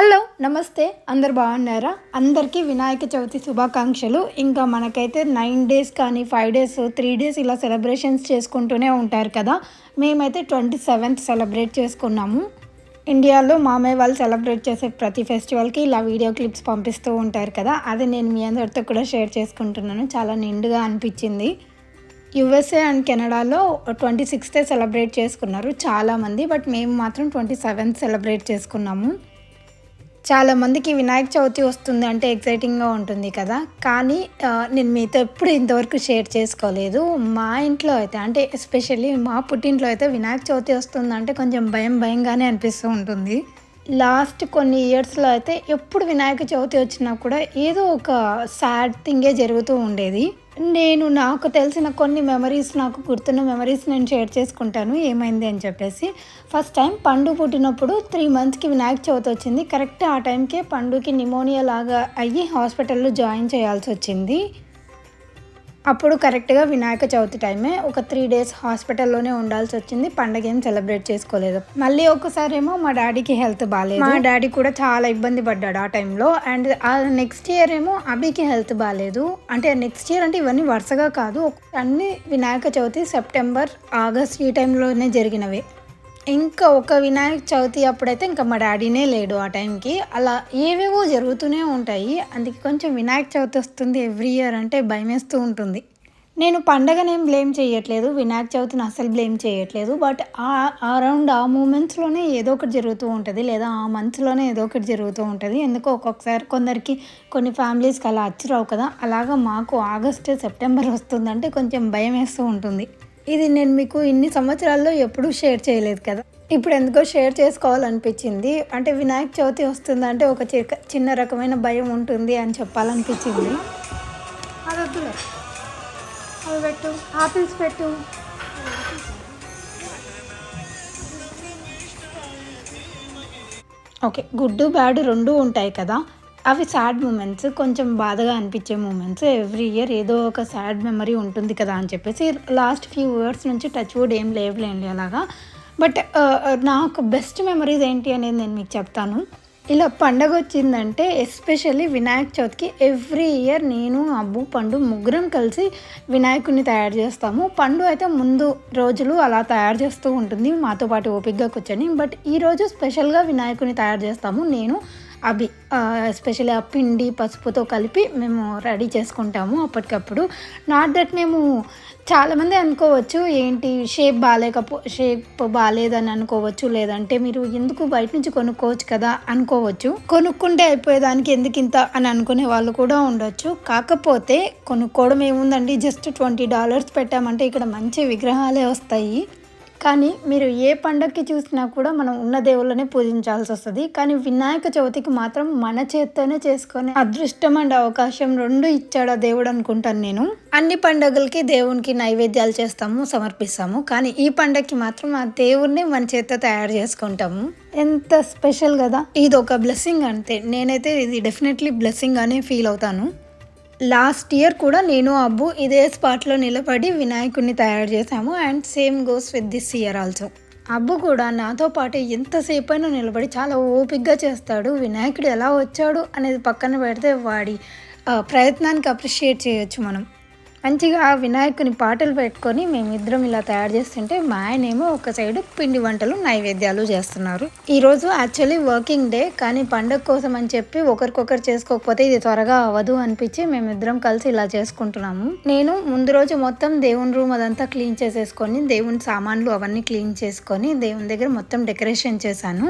Hello నమస్తే. అందరు బాగున్నారా? అందరికీ వినాయక చవితి శుభాకాంక్షలు. ఇంకా మనకైతే నైన్ డేస్ కానీ ఫైవ్ డేస్ త్రీ డేస్ ఇలా సెలబ్రేషన్స్ చేసుకుంటూనే ఉంటారు కదా. మేమైతే ట్వంటీ సెవెంత్ సెలబ్రేట్ చేసుకున్నాము. ఇండియాలో మామయ్య వాళ్ళు సెలబ్రేట్ చేసే ప్రతి ఫెస్టివల్కి ఇలా వీడియో క్లిప్స్ పంపిస్తూ ఉంటారు కదా. అది నేను మీ అందరితో కూడా షేర్ చేసుకుంటున్నాను. చాలా నిండుగా అనిపించింది. యుఎస్ఏ అండ్ కెనడాలో ట్వంటీ సిక్స్తే సెలబ్రేట్ చేసుకున్నారు చాలామంది. బట్ మేము మాత్రం ట్వంటీ సెవెంత్ సెలబ్రేట్ చేసుకున్నాము. చాలా మందికి వినాయక చవితి వస్తుంది అంటే ఎక్సైటింగ్గా ఉంటుంది కదా. కానీ నేను మీతో ఎప్పుడు ఇంతవరకు షేర్ చేసుకోలేదు. మా ఇంట్లో అయితే అంటే ఎస్పెషల్లీ మా పుట్టింట్లో అయితే వినాయక చవితి వస్తుంది అంటే కొంచెం భయం భయంగానే అనిపిస్తూ ఉంటుంది. లాస్ట్ కొన్ని ఇయర్స్లో అయితే ఎప్పుడు వినాయక చవితి వచ్చినా కూడా ఏదో ఒక సాడ్ థింగే జరుగుతూ ఉండేది. నేను నాకు తెలిసిన కొన్ని మెమరీస్ నాకు గుర్తున్న మెమరీస్ నేను షేర్ చేసుకుంటాను. ఏమైంది అని చెప్పేసి. ఫస్ట్ టైం పండు పుట్టినప్పుడు త్రీ మంత్స్కి వినాయక చవితి వచ్చింది. కరెక్ట్ ఆ టైంకే పండుకి నిమోనియా లాగా అయ్యి హాస్పిటల్లో జాయిన్ చేయాల్సి వచ్చింది. అప్పుడు కరెక్ట్గా వినాయక చవితి టైమే ఒక త్రీ డేస్ హాస్పిటల్లోనే ఉండాల్సి వచ్చింది. పండగ ఏం సెలబ్రేట్ చేసుకోలేదు. మళ్ళీ ఒకసారి ఏమో మా డాడీకి హెల్త్ బాగాలేదు మా డాడీ కూడా చాలా ఇబ్బంది పడ్డాడు ఆ టైంలో. అండ్ ఆ నెక్స్ట్ ఇయర్ ఏమో అభికి హెల్త్ బాగాలేదు అంటే నెక్స్ట్ ఇయర్ అంటే ఇవన్నీ వరుసగా కాదు. అన్ని వినాయక చవితి సెప్టెంబర్ ఆగస్ట్ ఈ టైంలోనే జరిగినవే. ఇంకా ఒక వినాయక చవితి అప్పుడైతే ఇంకా మా డాడీనే లేడు ఆ టైంకి. అలా ఏవేవో జరుగుతూనే ఉంటాయి. అందుకే కొంచెం వినాయక చవితి వస్తుంది ఎవ్రీ ఇయర్ అంటే భయమేస్తూ ఉంటుంది. నేను పండగనేం బ్లేమ్ చేయట్లేదు వినాయక చవితిని అసలు బ్లేమ్ చేయట్లేదు బట్ ఆ అరౌండ్ ఆ మూమెంట్స్లోనే ఏదో ఒకటి జరుగుతూ ఉంటుంది. లేదా ఆ మంత్స్లోనే ఏదో ఒకటి జరుగుతూ ఉంటుంది. ఎందుకో ఒక్కొక్కసారి కొందరికి కొన్ని ఫ్యామిలీస్కి అలా అచ్చిరావు కదా. అలాగా మాకు ఆగస్ట్ సెప్టెంబర్ వస్తుందంటే కొంచెం భయం వేస్తూ ఉంటుంది. ఇది నేను మీకు ఇన్ని సంవత్సరాల్లో ఎప్పుడూ షేర్ చేయలేదు కదా. ఇప్పుడు ఎందుకో షేర్ చేసుకోవాలనిపించింది. అంటే వినాయక చవితి వస్తుందంటే ఒక చిన్న రకమైన భయం ఉంటుంది అని చెప్పాలనిపించింది. అది వద్దులే. అవి పెట్టు. ఆపిల్స్ పెట్టు. ఓకే గుడ్ బ్యాడ్ రెండు ఉంటాయి కదా. అవి సాడ్ మూమెంట్స్ కొంచెం బాధగా అనిపించే మూమెంట్స్ ఎవ్రీ ఇయర్ ఏదో ఒక సాడ్ మెమరీ ఉంటుంది కదా అని చెప్పేసి లాస్ట్ ఫ్యూ ఇయర్స్ నుంచి టచ్ వుడ్ ఏం లేవులేండి అలాగా. బట్ uh, uh, నాకు బెస్ట్ మెమరీస్ ఏంటి అనేది నేను మీకు చెప్తాను. ఇలా పండగ వచ్చిందంటే ఎస్పెషల్లీ వినాయక చవితికి ఎవ్రీ ఇయర్ నేను అబ్బు పండు ముగ్గురం కలిసి వినాయకుడిని తయారు చేస్తాము. పండు అయితే ముందు రోజులు అలా తయారు చేస్తూ ఉంటుంది. మాతో పాటు ఓపిక్గా కూర్చొని. బట్ ఈరోజు స్పెషల్గా వినాయకుడిని తయారు చేస్తాము. నేను అవి ఎస్పెషల్లీ ఆ పిండి పసుపుతో కలిపి మేము రెడీ చేసుకుంటాము అప్పటికప్పుడు. నాట్ దట్ మేము చాలామంది అనుకోవచ్చు ఏంటి షేప్ బాగాలేకపో షేప్ బాగాలేదని అనుకోవచ్చు లేదంటే మీరు ఎందుకు బయట నుంచి కొనుక్కోవచ్చు కదా అనుకోవచ్చు. కొనుక్కుంటే అయిపోయేదానికి ఎందుకు ఇంత అని అనుకునే వాళ్ళు కూడా ఉండొచ్చు. కాకపోతే కొనుక్కోవడం ఏముందండి? జస్ట్ ట్వంటీ డాలర్స్ పెట్టామంటే ఇక్కడ మంచి విగ్రహాలే వస్తాయి. కానీ మీరు ఏ పండగకి చూసినా కూడా మనం ఉన్న దేవుళ్ళనే పూజించాల్సి వస్తుంది. కానీ వినాయక చవితికి మాత్రం మన చేత్తోనే చేసుకునే అదృష్టం అండ్ అవకాశం రెండు ఇచ్చాడు ఆ దేవుడు అనుకుంటాను నేను. అన్ని పండగలకి దేవునికి నైవేద్యాలు చేస్తాము సమర్పిస్తాము. కానీ ఈ పండగకి మాత్రం ఆ దేవుణ్ణి మన చేత్తో తయారు చేసుకుంటాము. ఎంత స్పెషల్ కదా. ఇది ఒక బ్లెస్సింగ్ అంతే. నేనైతే ఇది డెఫినెట్లీ బ్లెస్సింగ్ అనే ఫీల్ అవుతాను. లాస్ట్ ఇయర్ కూడా నేను అబ్బు ఇదే స్పాట్లో నిలబడి వినాయకుడిని తయారు చేశాము. And same goes with this year also. Abbu కూడా నాతో పాటు ఎంతసేపు అయినా నిలబడి చాలా ఓపిక్గా చేస్తాడు. వినాయకుడు ఎలా వచ్చాడు అనేది పక్కన పెడితే వాడి ప్రయత్నానికి అప్రిషియేట్ చేయొచ్చు మనం. మంచిగా ఆ వినాయకుని పాటలు పెట్టుకొని మేమిద్దరం ఇలా తయారు చేస్తుంటే మా ఆయనేమో ఒక సైడ్ పిండి వంటలు నైవేద్యాలు చేస్తున్నారు. ఈరోజు యాక్చువల్లీ వర్కింగ్ డే కానీ పండగ కోసం అని చెప్పి ఒకరికొకరు చేసుకోకపోతే ఇది త్వరగా అవ్వదు అనిపించి మేమిద్దరం కలిసి ఇలా చేసుకుంటున్నాము. నేను ముందు రోజు మొత్తం దేవుని రూమ్ అదంతా క్లీన్ చేసేసుకొని దేవుని సామాన్లు అవన్నీ క్లీన్ చేసుకొని దేవుని దగ్గర మొత్తం డెకరేషన్ చేశాను.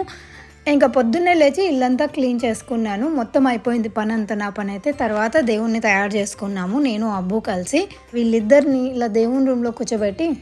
ఇంకా పొద్దున్నే లేచి ఇల్లంతా క్లీన్ చేసుకున్నాను. మొత్తం అయిపోయింది పని అంతా నా పని అయితే తర్వాత దేవుణ్ణి తయారు చేసుకున్నాము. నేను అబ్బు కలిసి వీళ్ళిద్దరిని ఇలా దేవుని రూమ్లో కూర్చోబెట్టి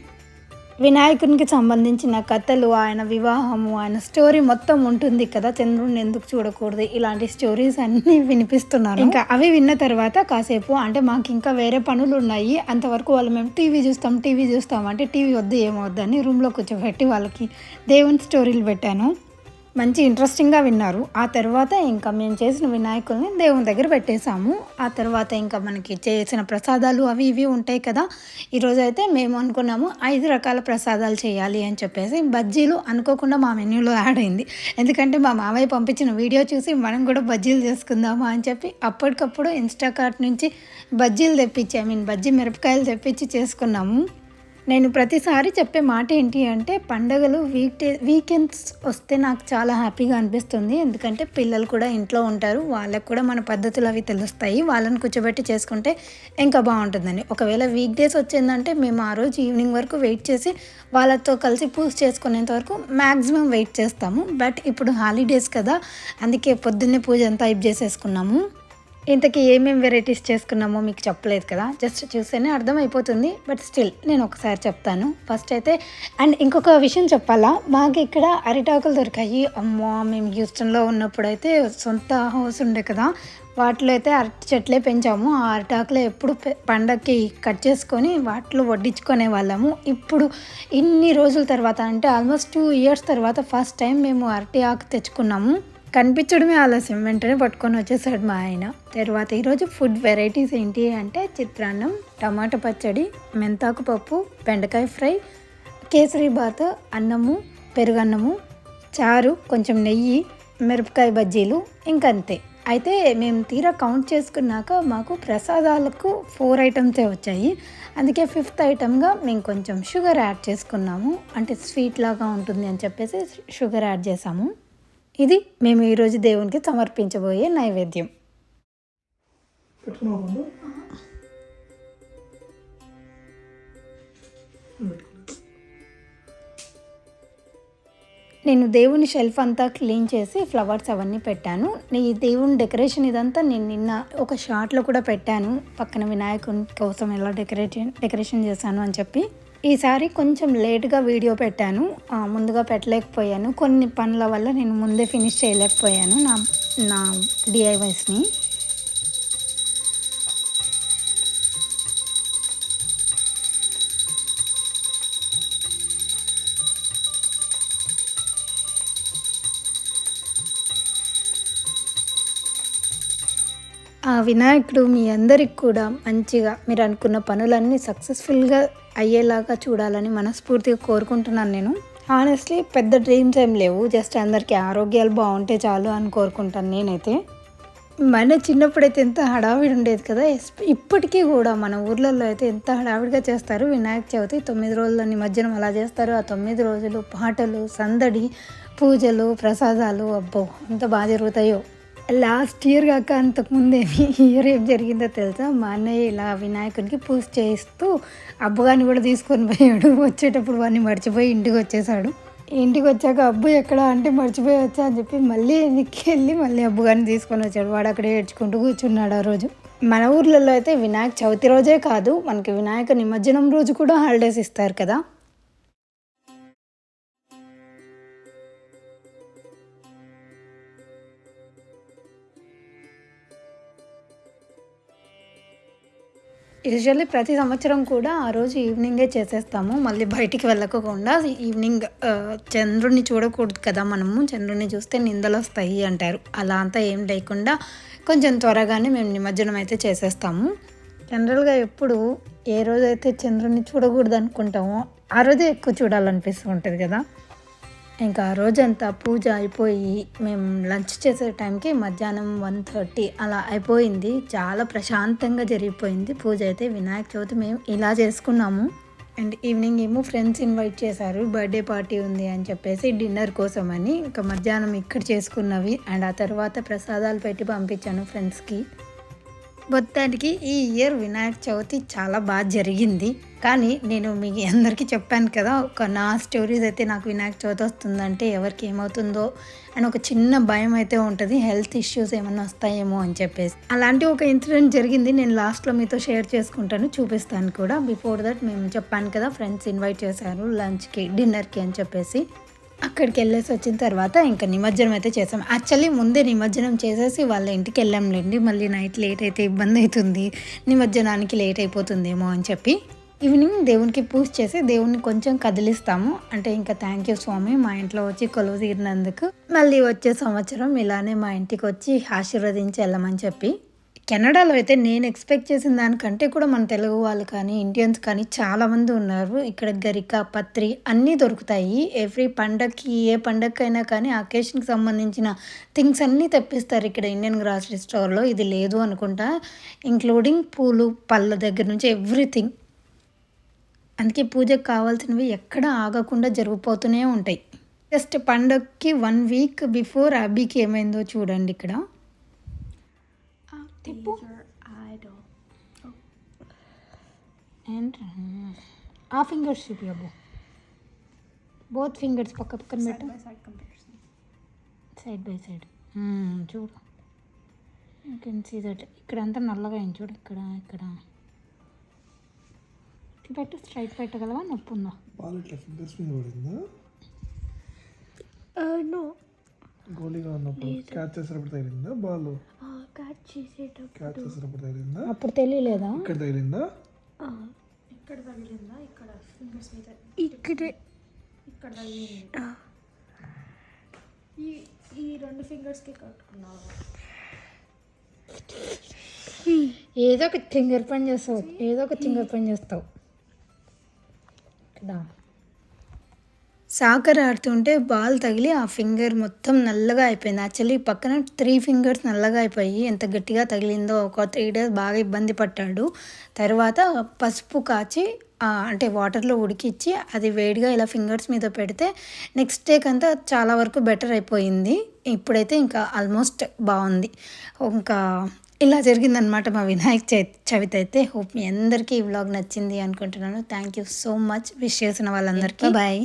వినాయకునికి సంబంధించిన కథలు ఆయన వివాహము ఆయన స్టోరీ మొత్తం ఉంటుంది కదా. చంద్రుడిని ఎందుకు చూడకూడదు? ఇలాంటి స్టోరీస్ అన్నీ వినిపిస్తున్నారు ఇంకా అవి విన్న తర్వాత కాసేపు అంటే మాకు ఇంకా వేరే పనులు ఉన్నాయి. అంతవరకు వాళ్ళు మేము టీవీ చూస్తాం టీవీ చూస్తాం అంటే టీవీ వద్దు ఏమవుద్దని రూమ్లో కూర్చోబెట్టి వాళ్ళకి దేవుని స్టోరీలు పెట్టాను. మంచి ఇంట్రెస్టింగ్గా విన్నారు. ఆ తర్వాత ఇంకా మేము చేసిన వినాయకుల్ని దేవుని దగ్గర పెట్టేశాము. ఆ తర్వాత ఇంకా మనకి చేసిన ప్రసాదాలు అవి ఇవి ఉంటాయి కదా. ఈరోజు అయితే మేము అనుకున్నాము ఐదు రకాల ప్రసాదాలు చేయాలి అని చెప్పేసి బజ్జీలు అనుకోకుండా మా మెన్యూలో యాడ్ అయింది. ఎందుకంటే మా మామయ్య పంపించిన వీడియో చూసి మనం కూడా బజ్జీలు చేసుకుందామా అని చెప్పి అప్పటికప్పుడు ఇన్స్టాకార్ట్ నుంచి బజ్జీలు తెప్పించి ఐ మీన్ బజ్జీ మిరపకాయలు తెప్పించి చేసుకున్నాము. నేను ప్రతిసారి చెప్పే మాట ఏంటి అంటే పండగలు వీక్ డే వీకెండ్స్ వస్తే నాకు చాలా హ్యాపీగా అనిపిస్తుంది. ఎందుకంటే పిల్లలు కూడా ఇంట్లో ఉంటారు. వాళ్ళకు కూడా మన పద్ధతులు అవి తెలుస్తాయి. వాళ్ళని కూర్చోబెట్టి చేసుకుంటే ఇంకా బాగుంటుందని. ఒకవేళ వీక్ డేస్ వచ్చిందంటే మేము ఆ రోజు ఈవినింగ్ వరకు వెయిట్ చేసి వాళ్ళతో కలిసి పూజ చేసుకునేంత వరకు మ్యాక్సిమం వెయిట్ చేస్తాము. బట్ ఇప్పుడు హాలిడేస్ కదా అందుకే పొద్దున్నే పూజ అంతా అయిప్ చేసేసుకున్నాము. ఇంతకీ ఏమేమి వెరైటీస్ చేసుకున్నామో మీకు చెప్పలేదు కదా. జస్ట్ చూస్తేనే అర్థమైపోతుంది. బట్ స్టిల్ నేను ఒకసారి చెప్తాను. ఫస్ట్ అయితే అండ్ ఇంకొక విషయం చెప్పాలా? మాకు ఇక్కడ అరిటాకులు దొరికాయి. అమ్మో మేము హ్యూస్టన్లో ఉన్నప్పుడు అయితే సొంత హౌస్ ఉండే కదా. వాటిలో అయితే అరటి చెట్లే పెంచాము. ఆ అరిటాకులు ఎప్పుడు పండక్కి కట్ చేసుకొని వాటిలో వడ్డించుకునే వాళ్ళము. ఇప్పుడు ఇన్ని రోజుల తర్వాత అంటే ఆల్మోస్ట్ టూ ఇయర్స్ తర్వాత ఫస్ట్ టైం మేము అరటి ఆకు తెచ్చుకున్నాము. కనిపించడమే ఆలస్యం. వెంటనే పట్టుకొని వచ్చేసాడు మా ఆయన. తర్వాత ఈరోజు ఫుడ్ వెరైటీస్ ఏంటి అంటే చిత్రాన్నం టమాటా పచ్చడి మెంతాకు పప్పు బెండకాయ ఫ్రై కేసరి బాత్ అన్నము పెరుగన్నము చారు కొంచెం నెయ్యి మిరపకాయ బజ్జీలు ఇంకంతే. అయితే మేము తీరా కౌంట్ చేసుకున్నాక మాకు ప్రసాదాలకు ఫోర్ ఐటమ్సే వచ్చాయి. అందుకే ఫిఫ్త్ ఐటమ్గా మేము కొంచెం షుగర్ యాడ్ చేసుకున్నాము. అంటే స్వీట్ లాగా ఉంటుంది అని చెప్పేసి షుగర్ యాడ్ చేసాము. ఇది మేము ఈరోజు దేవునికి సమర్పించబోయే నైవేద్యం. నేను దేవుని షెల్ఫ్ అంతా క్లీన్ చేసి ఫ్లవర్స్ అవన్నీ పెట్టాను. నీ దేవుని డెకరేషన్ ఇదంతా నేను నిన్న ఒక షార్ట్లో కూడా పెట్టాను. పక్కన వినాయకుని కోసం ఎలా డెకరేషన్ డెకరేషన్ చేశాను అని చెప్పి. ఈసారి కొంచెం లేట్గా వీడియో పెట్టాను. ముందుగా పెట్టలేకపోయాను. కొన్ని పనుల వల్ల నేను ముందే ఫినిష్ చేయలేకపోయాను నా నా డిఐవైస్ని వినాయకుడు మీ అందరికి కూడా మంచిగా మీరు అనుకున్న పనులన్నీ సక్సెస్ఫుల్గా అయ్యేలాగా చూడాలని మనస్ఫూర్తిగా కోరుకుంటున్నాను నేను. ఆనెస్ట్లీ పెద్ద డ్రీమ్స్ ఏం లేవు. జస్ట్ అందరికీ ఆరోగ్యాలు బాగుంటే చాలు అని కోరుకుంటాను నేనైతే. మన చిన్నప్పుడైతే ఎంత హడావిడి ఉండేది కదా. ఇప్పటికీ కూడా మన ఊర్లలో అయితే ఎంత హడావిడిగా చేస్తారు. వినాయక చవితి తొమ్మిది రోజుల నిమజ్జనం అలా చేస్తారు. ఆ తొమ్మిది రోజులు పాటలు సందడి పూజలు ప్రసాదాలు అబ్బో ఎంత బాగా జరుగుతాయో. లాస్ట్ ఇయర్ కాక అంతకుముందు ఏమి ఇయర్ ఏం జరిగిందో తెలుసా? మా అన్నయ్య ఇలా వినాయకునికి పూజ చేయిస్తూ అబ్బుగాని కూడా తీసుకొని పోయాడు. వచ్చేటప్పుడు వాడిని మర్చిపోయి ఇంటికి వచ్చేసాడు. ఇంటికి వచ్చాక అబ్బు ఎక్కడ? అంటే మర్చిపోయి వచ్చా అని చెప్పి మళ్ళీ వెనక్కి వెళ్ళి మళ్ళీ అబ్బుగాని తీసుకొని వచ్చాడు. వాడు అక్కడే ఏడ్చుకుంటూ కూర్చున్నాడు ఆ రోజు. మన ఊర్లలో అయితే వినాయక చవితి రోజే కాదు మనకి వినాయక నిమజ్జనం రోజు కూడా హాలిడేస్ ఇస్తారు కదా. యూజువల్లీ ప్రతి సంవత్సరం కూడా ఆ రోజు ఈవినింగే చేసేస్తాము. మళ్ళీ బయటికి వెళ్ళకోకుండా ఈవినింగ్ చంద్రుడిని చూడకూడదు కదా మనము. చంద్రుడిని చూస్తే నిందలు వస్తాయి అంటారు. అలా అంతా ఏం లేకుండా కొంచెం త్వరగానే మేము నిమజ్జనం అయితే చేసేస్తాము. జనరల్గా ఎప్పుడు ఏ రోజైతే చంద్రుడిని చూడకూడదు అనుకుంటామో ఆ రోజే ఎక్కువ చూడాలనిపిస్తూ ఉంటుంది కదా. ఇంకా ఆ రోజంతా పూజ అయిపోయి మేము లంచ్ చేసే టైంకి మధ్యాహ్నం వన్ థర్టీ అలా అయిపోయింది. చాలా ప్రశాంతంగా జరిగిపోయింది. పూజ అయితే వినాయక చవితి మేము ఇలా చేసుకున్నాము. అండ్ ఈవినింగ్ ఏమో ఫ్రెండ్స్ ఇన్వైట్ చేశారు. బర్త్డే పార్టీ ఉంది అని చెప్పేసి డిన్నర్ కోసం అని ఇంకా మధ్యాహ్నం ఇక్కడ చేసుకున్నవి. అండ్ ఆ తర్వాత ప్రసాదాలు పెట్టి పంపించాను ఫ్రెండ్స్కి. మొత్తానికి ఈ ఇయర్ వినాయక చవితి చాలా బాగా జరిగింది. కానీ నేను మీ అందరికీ చెప్పాను కదా ఒక నా స్టోరీస్ అయితే నాకు వినాయక చవితి వస్తుందంటే ఎవరికి ఏమవుతుందో అని ఒక చిన్న భయం అయితే ఉంటుంది. హెల్త్ ఇష్యూస్ ఏమైనా వస్తాయేమో అని చెప్పేసి. అలాంటి ఒక ఇన్సిడెంట్ జరిగింది. నేను లాస్ట్లో మీతో షేర్ చేసుకుంటాను చూపిస్తాను కూడా. బిఫోర్ దట్ మేము చెప్పాను కదా ఫ్రెండ్స్ ఇన్వైట్ చేశారు లంచ్కి డిన్నర్కి అని చెప్పేసి. అక్కడికి వెళ్ళేసి వచ్చిన తర్వాత ఇంకా నిమజ్జనం అయితే చేసాం. యాక్చువల్లీ ముందే నిమజ్జనం చేసేసి వాళ్ళ ఇంటికి వెళ్ళాంలేండి. మళ్ళీ నైట్ లేట్ అయితే ఇబ్బంది అవుతుంది. నిమజ్జనానికి లేట్ అయిపోతుందేమో అని చెప్పి ఈవినింగ్ దేవునికి పూజ చేసి దేవుణ్ణి కొంచెం కదిలిస్తాము. అంటే ఇంకా థ్యాంక్ యూ స్వామి మా ఇంట్లో వచ్చి కొలువు తీరినందుకు మళ్ళీ వచ్చే సంవత్సరం ఇలానే మా ఇంటికి వచ్చి ఆశీర్వదించి వెళ్ళమని చెప్పి కెనడాలో అయితే నేను ఎక్స్పెక్ట్ చేసిన దానికంటే కూడా మన తెలుగు వాళ్ళు కానీ ఇండియన్స్ కానీ చాలామంది ఉన్నారు. ఇక్కడ గరిక పత్రి అన్నీ దొరుకుతాయి. ఎవ్రీ పండగకి ఏ పండగకైనా కానీ అకేషన్కి సంబంధించిన థింగ్స్ అన్నీ తెప్పిస్తారు ఇక్కడ ఇండియన్ గ్రాసరీ స్టోర్లో. ఇది లేదు అనుకుంటా. ఇంక్లూడింగ్ పూలు పళ్ళ దగ్గర నుంచి ఎవ్రీథింగ్. అందుకే పూజకు కావాల్సినవి ఎక్కడ ఆగకుండా జరిగిపోతూనే ఉంటాయి. జస్ట్ పండగకి వన్ వీక్ బిఫోర్ అబ్బీకి ఏమైందో చూడండి ఇక్కడ. తిప్పు idol. అండ్ ఆ ఫింగర్స్ చూపి అబ్బు బోత్ ఫింగర్స్ పక్క పక్కన పెట్టు By side comparison. Side by side చూడు. యూ కెన్ సీ దట్ ఇక్కడ అంతా నల్లగా అయింది చూడు. ఇక్కడ ఇక్కడ. పెట్టు స్ట్రైట్ పెట్టగలవా? నొప్పి ఉందా? బాల్ ఇట్లా ఫింగర్స్ మీద పడిందా? Uh, no. గోలీగా ఉన్నప్పుడు క్యాచ్ చేసినప్పుడు తగిలిందా బాల్? It up. క్యాచ్ చేసినప్పుడు తగిలిందా? అప్పుడు తెలియలేదా? ఇక్కడ తగిలిందా? ఇక్కడ తగిలిందా? ఇక్కడ ఫింగర్స్ మీద ఇక్కడే. ఇక్కడ తగిలింది? ఈ ఈ రెండు ఫింగర్స్కి కట్టుకున్నావు? ఏదో ఒక చింగర్ పని చేస్తావు. ఏదో ఒక చింగర్ పని చేస్తావు. ఇక్కడ. సాకర్ ఆడుతుంటే బాల్ తగిలి ఆ ఫింగర్ మొత్తం నల్లగా అయిపోయింది. యాక్చువల్లీ పక్కన త్రీ ఫింగర్స్ నల్లగా అయిపోయి ఎంత గట్టిగా తగిలిందో ఒక త్రీ డేస్ బాగా ఇబ్బంది పడ్డాడు. తర్వాత పసుపు కాచి అంటే వాటర్లో ఉడికిచ్చి అది వేడిగా ఇలా ఫింగర్స్ మీద పెడితే నెక్స్ట్ డేకి అంతా చాలా వరకు బెటర్ అయిపోయింది. ఇప్పుడైతే ఇంకా ఆల్మోస్ట్ బాగుంది. ఇంకా ఇలా జరిగిందనమాట మా వినాయక చవితి చవితి అయితే. హోప్ మీ అందరికీ ఈ వ్లాగ్ నచ్చింది అనుకుంటున్నాను. Thank you so much. Wish చేసిన వాళ్ళందరికీ. బాయ్.